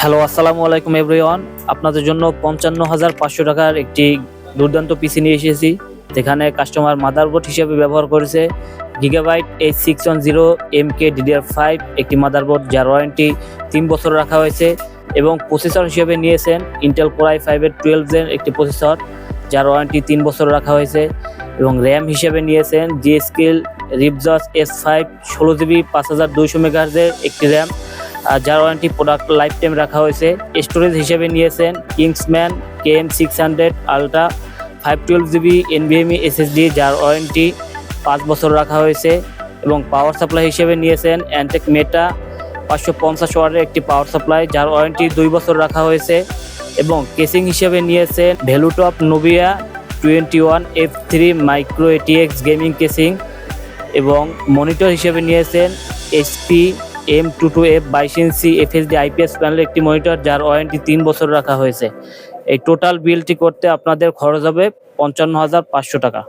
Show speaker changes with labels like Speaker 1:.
Speaker 1: Hello আসসালামু আলাইকুম everyone আপনাদের জন্য পঞ্চান্ন হাজার পাঁচশো টাকার একটি দুর্দান্ত পিসি নিয়ে এসেছি, যেখানে কাস্টমার মাদারবোর্ড হিসেবে ব্যবহার করেছে Gigabyte H six one zero M K DDR five একটি মাদারবোর্ড যার ওয়ারেন্টি তিন বছর রাখা হয়েছে এবং প্রসেসর হিসেবে নিয়েছেন ইন্টেল কোরাই ফাইভের টুয়েলভ জেন একটি প্রসেসর যার ওয়ারেন্টি তিন বছর রাখা হয়েছে এবং র্যাম হিসেবে নিয়েছেন G Skill Ripjaws S five ষোলো জিবি পাঁচ হাজার দুইশো মেগাহার্জের একটি র্যাম যার ওয়ারেন্টি প্রোডাক্ট লাইফ টাইম রাখা হয়েছে স্টোরেজ হিসেবে নিয়েছেন Kingsman K M six hundred ultra five twelve GB NVMe SSD যার ওয়ারেন্টি পাঁচ বছর রাখা হয়েছে এবং পাওয়ার সাপ্লাই হিসেবে নিয়েছেন অ্যান্টেক মেটা পাঁচশো পঞ্চাশ ওয়ার্ডের একটি পাওয়ার সাপ্লাই যার ওয়ারেন্টি দুই বছর রাখা হয়েছে এবং কেসিং হিসেবে নিয়েছেন Valuetop Novia twenty one F three micro ATX gaming casing এবং মনিটর হিসেবে নিয়েছেন HP M two two F বাইশ ইঞ্চি এফএসডি আইপিএস প্যানেল একটি মনিটর যার ওয়ারেন্টি তিন বছর রাখা হয়েছে। এই টোটাল বিলটি করতে আপনাদের খরচ হবে পঞ্চান্ন হাজার পাঁচশো টাকা।